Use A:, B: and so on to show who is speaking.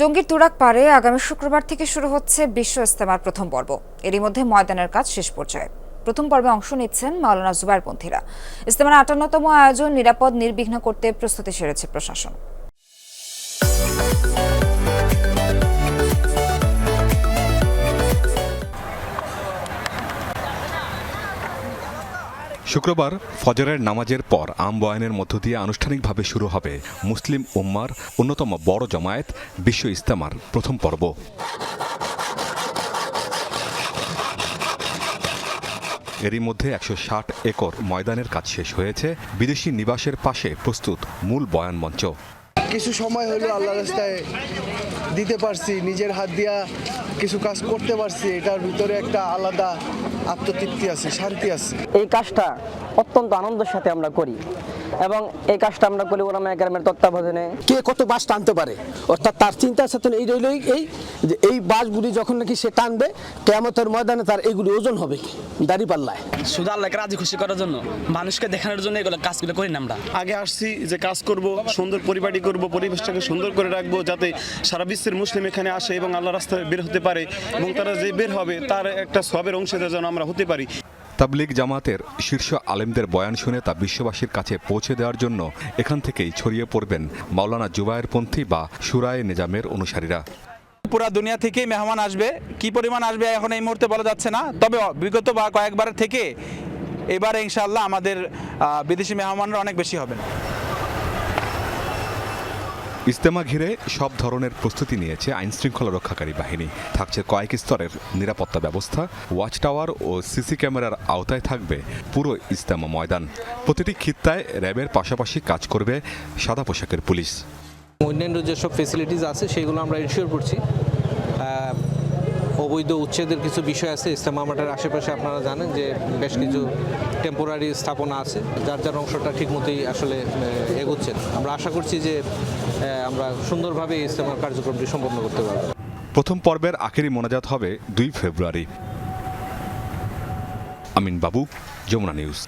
A: টঙ্গীর তুরাক পাড়ে আগামী শুক্রবার থেকে শুরু হচ্ছে বিশ্ব ইস্তেমার প্রথম পর্ব। এরই মধ্যে ময়দানের কাজ শেষ পর্যায়ে। প্রথম পর্বে অংশ নিচ্ছেন মাওলানা জুবাইরপন্থীরা ইস্তেমার আটান্নতম আয়োজন নিরাপদ, নির্বিঘ্ন করতে প্রস্তুতি সেরেছে প্রশাসন।
B: শুক্রবার ফজরের নামাজের পর আম বয়ানের মধ্য দিয়ে আনুষ্ঠানিকভাবে শুরু হবে মুসলিম উম্মার অন্যতম বড় জমায়েত বিশ্ব ইস্তেমার প্রথম পর্ব। এরই মধ্যে একশো ষাট একর ময়দানের কাজ শেষ হয়েছে, বিদেশি নিবাসের পাশে প্রস্তুত মূল বয়ান মঞ্চ।
C: কিছু সময় হলো আল্লাহ রাস্তায় দিতে পারছি, নিজের হাত দিয়া কিছু কাজ করতে পারছি, এটার ভিতরে একটা আলাদা আত্মতৃপ্তি আছে শান্তি আছে।
D: এই কাজটা অত্যন্ত আনন্দের সাথে আমরা করি। এবং এই কাজটা আমরা করি ওরামা একাডেমির তত্ত্বাবধানে।
E: কে কত বাস টানতে পারে? অর্থাৎ তার চিন্তা চেতনা এই রইল এই যে এই বাসগুলি যখন নাকি সে টানবে কেমতের ময়দানে তার এইগুলি ওজন হবে দাড়ি পাল্লায়
F: শুধু আল্লাহকে রাজি খুশি করার জন্য মানুষকে দেখানোর জন্য এগুলো কাজগুলো করি না আমরা।
G: আগে আসছি যে কাজ করব সুন্দর পরিপাটি করব পরিবেশটাকে সুন্দর করে রাখব যাতে সারা বিশ্বের মুসলিম এখানে আসে এবং আল্লাহ রাস্তায় বের হতে পারে এবং তারা যে বের হবে তার একটা সবের অংশীদার যেন আমরা হতে পারি।
B: তাবলিগ জামাতের শীর্ষ আলেমদের বয়ান শুনে তা বিশ্ববাসীর কাছে পৌঁছে দেওয়ার জন্য এখান থেকেই ছড়িয়ে পড়বেন মাওলানা জুবায়েরপন্থী বা সুরায় নিজামের অনুসারীরা।
H: পুরা দুনিয়া থেকেই মেহমান আসবে। কি পরিমাণ আসবে এখন এই মুহূর্তে বলা যাচ্ছে না। তবে বিগত বা কয়েকবার থেকে এবারে ইনশাআল্লাহ আমাদের বিদেশি মেহমানরা অনেক বেশি হবেন।
B: ইস্তেমা ঘিরে সব ধরনের প্রস্তুতি নিয়েছে আইন শৃঙ্খলা রক্ষাকারী বাহিনী। থাকছে কয়েক স্তরের নিরাপত্তা ব্যবস্থা ওয়াচ টাওয়ার ও সিসি ক্যামেরার আওতায় থাকবে পুরো ইস্তেমা ময়দান। প্রতিটি খিত্তায় র্যাবের পাশাপাশি কাজ করবে সাদা পোশাকের পুলিশ।
I: অন্যান্য যেসব ফেসিলিটিস আছে, সেগুলো আমরা ইনশিওর করছি। অবৈধ উচ্ছেদের কিছু বিষয় আছে ইস্তেমা মাঠের আশেপাশে আপনারা জানেন যে বেশ কিছু টেম্পোরারি স্থাপনা আছে, যার যার অংশটা ঠিকমতোই আসলে এগোচ্ছে আমরা আশা করছি যে আমরা সুন্দরভাবে ইস্তেমার কার্যক্রমটি সম্পন্ন করতে পারব।
B: প্রথম পর্বের আখেরি মোনাজাত হবে দুই ফেব্রুয়ারি। আমিন বাবু, যমুনা নিউজ।